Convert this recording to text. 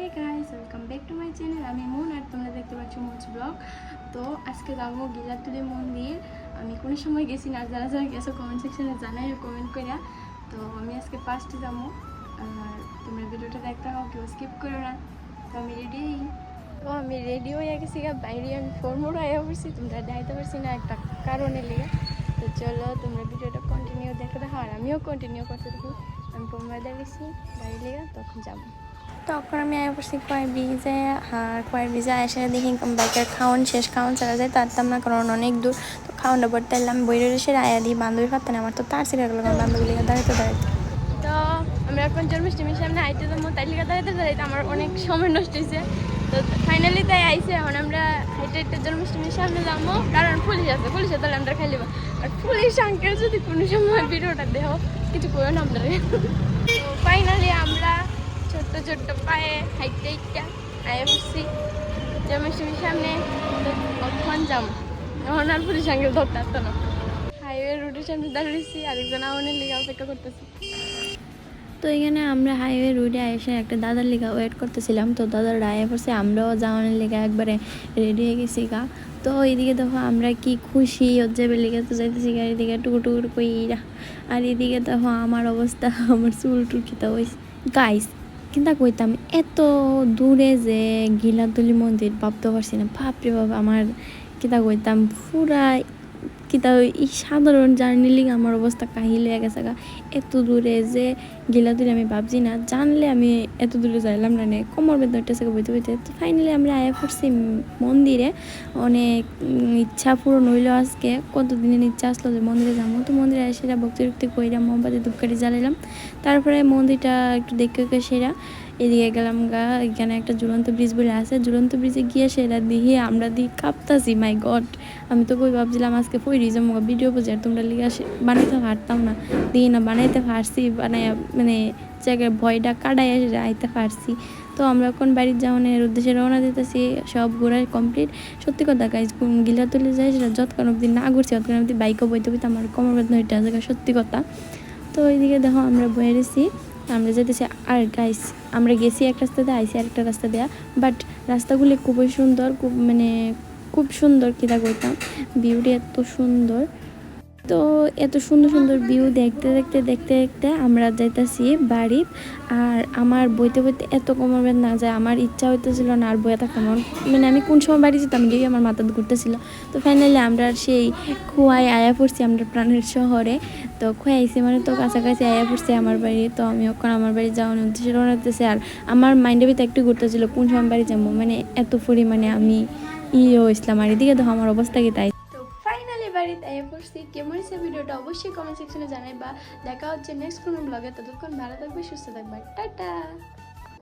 Hey guys welcome back to my channel আমি মন আর তোমরা দেখতে পাচ্ছ মোচ ব্লগ। তো আজকে যাব গিলাতুলি মন্দির। আমি কোনো সময় গেছি না, যারা যারা গেছো কমেন্ট সেকশনে জানাই কমেন্ট করে তো আমি আজকে ফার্স্টে যাব। আর তোমরা ভিডিওটা দেখতে হও কেউ স্কিপ করো না। তো আমি রেডি তো আমি রেডি হয়ে গেছি গা, বাইরে আমি ফর্মোর আয়া পড়ছি, তোমরা দেখাইতে পারছি না একটা কারণে লিগে। তো চলো তোমরা ভিডিওটা কন্টিনিউ দেখতে দেখো আর আমিও কন্টিনিউ করতে থাকি। আমি বোম্বাই গেছি বাড়ি লেগে তখন যাব। তখন আমি আয়া পড়ছি কয় ব্রিজে আর কয় ব্রিজে এসে দেখি বাইকের খাওয়ান শেষ খাওয়ান চলা যায় তারতাম না কারণ অনেক দূর। তো খাওয়ানটা পড়তে এলাম বইরে এসে আয়া দিই বান্ধবী পারতেন আমার তো তার সিরিয়াল বান্ধবী দাঁড়াইতে দাঁড়াইতে। তো আমরা এখন জন্মাষ্টমীর সামনে আইতে যাব তাই লিগে দাঁড়াইতে দাঁড়াইতে আমার অনেক সময় নষ্ট হয়েছে তো ফাইনালি তাই আইছে, এখন আমরা হাইটে হাইটে জন্মাষ্টমীর সামনে যাব। কারণ পুলিশ আছে, পুলিশে তাহলে আমরা খাই লিবা আর পুলিশ আঙ্কেল যদি কোনো সময় ভিডিওটা দেহ কিছু করো না আমরা ফাইনালি আমরা ছোট্ট ছোট্ট পায়ে হাইটে হাইটটা আয়া বসছি জন্মাষ্টমীর সামনে কখন যাম? এখন আর পুলিশ আঙ্কেল ধরতে আসতো না। হাইওয়ে রোডের সামনে দাঁড়িয়েছি, আরেকজন আওয়ানের লিগে অপেক্ষা করতেছি। তো এখানে আমরা হাইওয়ে রোডে এসে একটা দাদার লেগা ওয়েট করতেছিলাম। তো দাদার রায় পড়ছে আমরাও যাওয়ানোর লেগে একবারে রেডি হয়ে গেছি গা। তো এইদিকে দেখো আমরা কি খুশি যাবে লেগে তো যাইতেছি গা, এদিকে টুকু টুকুর কইরা। আর এদিকে দেখো আমার অবস্থা, আমার চুল টুল খিতা হয়েছে গাইস কিন্তু কইতাম, এত দূরে যে গিলাতুলি মন্দির ভাবতে পারছি না। বাপরে বাবা আমার কিতা কইতাম, পুরা কিতা এই সাধারণ জার্নি লিগে আমার অবস্থা কাহিল হয়ে গেছে গা। এত দূরে যে গেলা দূরে আমি ভাবছি না, জানলে আমি এত দূরে যাইলাম না কোমর বেদনাটা থেকে বইতে বইতে। তো ফাইনালি আমরা আয়া পড়ছি মন্দিরে, অনেক ইচ্ছা পূরণ হইল আজকে, কতদিনের ইচ্ছা আসলো যে মন্দিরে যাব। তো মন্দিরে এসে ভক্তি ভক্তি কইরা মোমবাতি ধূপকাঠি জ্বালাইলাম, তারপরে মন্দিরটা একটু দেখে সেরা। এদিকে গেলাম গা, এখানে একটা ঝুলন্ত ব্রিজ বলে আছে। ঝুলন্ত ব্রিজে গিয়ে সেটা দিয়ে আমরা দিয়ে কাঁপতাছি মাই গড আমি তো কই ভাবছিলাম আজকে ফই রিজম ভিডিও বুঝে আর তোমরা লিগে আসে, বানাইতে পারতাম না। দিই না, বানাইতে পারছি বানাই মানে জায়গায় ভয়টা কাটাই আইতে পারছি। তো আমরা এখন বাড়ির যাওয়ানোর উদ্দেশ্যে রওনা দিতেছি, সব ঘোরার কমপ্লিট সত্যি কথা গাইজ গিলা তুলে যায় সেটা যতক্ষণ অব্দি না ঘুরছি, ততক্ষণ অব্দি বাইকও বইতে বইতে আমার কোমর বেদনা হইতে আছে সত্যি কথা। তো ওইদিকে দেখো, আমরা বয়ে রেছি আমরা যেতেছি আর গাইস আমরা গেছি এক রাস্তা দিয়ে আইসি আরেকটা রাস্তা দেয়া বাট রাস্তাগুলি খুবই সুন্দর, খুব মানে খুব সুন্দর কীটা করতাম ভিউটি এত সুন্দর। তো এত সুন্দর সুন্দর ভিউ দেখতে দেখতে দেখতে দেখতে আমরা যাইতাছি বাড়ি আর আমার বইতে বইতে এত কোমর না যায়, আমার ইচ্ছা হইতেছিল না আর বইয়ে আমার- মানে আমি কোন সময় বাড়ি যেতাম এটাই আমার মাথা ঘুরতেছিল। তো ফাইনালি আমরা সেই খুয়াই আয়া পড়ছি আমরা প্রাণের শহরে। তো খুয়াইছি মানে তো কাছাকাছি আয়া পড়ছে আমার বাড়ি। তো আমি ওখানে আমার বাড়ি যাওয়ার উদ্দেশ্যে রওনা আর আমার মাইন্ডে ভিতরে একটু ঘুরতেছিল কোন সময় বাড়ি যাব। মানে এত পরিমাণে আমি ইয়ে হয়েছিলাম আর এদিকে দেখো আমার অবস্থা কি তাই। কেমন হয়েছে ভিডিওটা অবশ্যই কমেন্ট সেকশনে জানাই বা দেখা হচ্ছে নেক্সট কোনো ব্লগে ততক্ষণ ভালো থাকবে, সুস্থ থাকবে। টাটা!